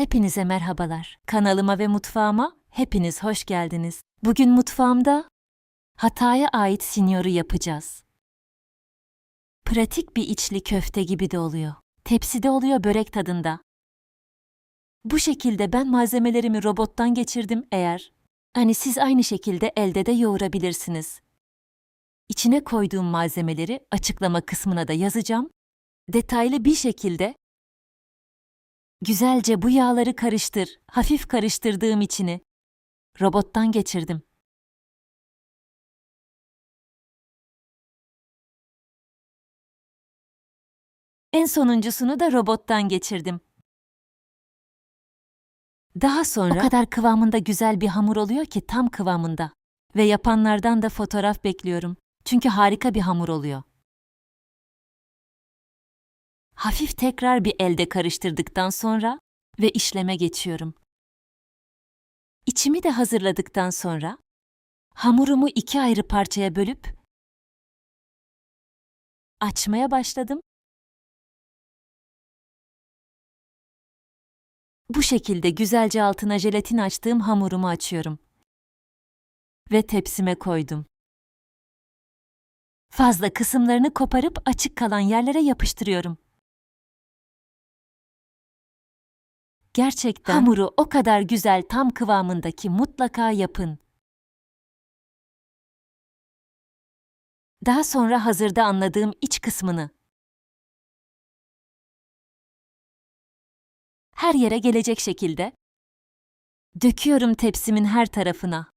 Hepinize merhabalar. Kanalıma ve mutfağıma hepiniz hoş geldiniz. Bugün mutfağımda Hatay'a ait sinyoru yapacağız. Pratik bir içli köfte gibi de oluyor. Tepside oluyor börek tadında. Bu şekilde ben malzemelerimi robottan geçirdim eğer. Hani siz aynı şekilde elde de yoğurabilirsiniz. İçine koyduğum malzemeleri açıklama kısmına da yazacağım. Detaylı bir şekilde Güzelce bu yağları karıştır. Hafif karıştırdığım içini. Robottan geçirdim. En sonuncusunu da robottan geçirdim. Daha sonra o kadar kıvamında güzel bir hamur oluyor ki tam kıvamında. Ve yapanlardan da fotoğraf bekliyorum. Çünkü harika bir hamur oluyor. Hafif tekrar bir elde karıştırdıktan sonra ve işleme geçiyorum. İçimi de hazırladıktan sonra hamurumu iki ayrı parçaya bölüp açmaya başladım. Bu şekilde güzelce altına jelatin açtığım hamurumu açıyorum. Ve tepsime koydum. Fazla kısımlarını koparıp açık kalan yerlere yapıştırıyorum. Gerçekten hamuru o kadar güzel tam kıvamındaki mutlaka yapın. Daha sonra hazırda anladığım iç kısmını her yere gelecek şekilde döküyorum tepsimin her tarafına.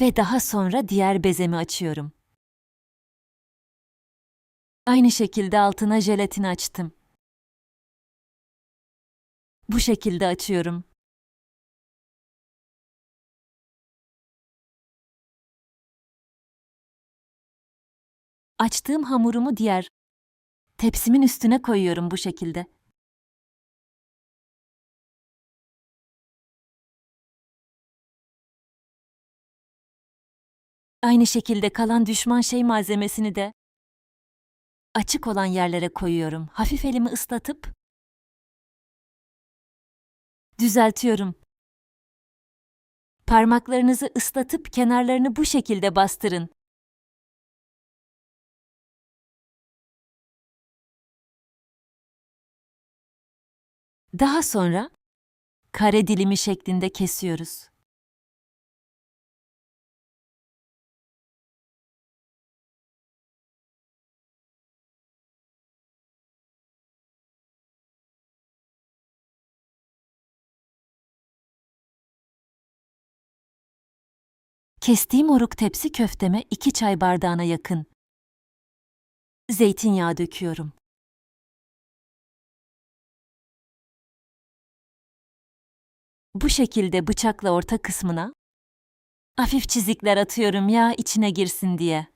Ve daha sonra diğer bezemi açıyorum. Aynı şekilde altına jelatin açtım. Bu şekilde açıyorum. Açtığım hamurumu diğer tepsimin üstüne koyuyorum bu şekilde. Aynı şekilde kalan düşman şey malzemesini de açık olan yerlere koyuyorum. Hafif elimi ıslatıp düzeltiyorum. Parmaklarınızı ıslatıp kenarlarını bu şekilde bastırın. Daha sonra kare dilimi şeklinde kesiyoruz. Kestiğim oruk tepsi köfteme iki çay bardağına yakın. Zeytinyağı döküyorum. Bu şekilde bıçakla orta kısmına hafif çizikler atıyorum yağ içine girsin diye.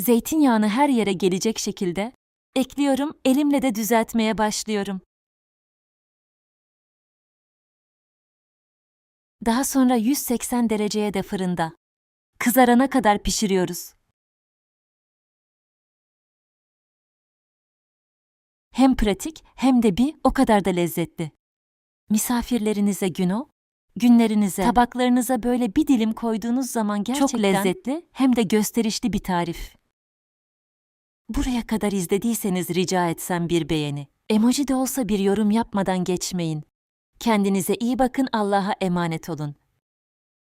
Zeytinyağını her yere gelecek şekilde ekliyorum, elimle de düzeltmeye başlıyorum. Daha sonra 180 dereceye de fırında kızarana kadar pişiriyoruz. Hem pratik hem de bir o kadar da lezzetli. Misafirlerinize güno, günlerinize, tabaklarınıza böyle bir dilim koyduğunuz zaman gerçekten çok lezzetli hem de gösterişli bir tarif. Buraya kadar izlediyseniz rica etsem bir beğeni. Emoji de olsa bir yorum yapmadan geçmeyin. Kendinize iyi bakın, Allah'a emanet olun.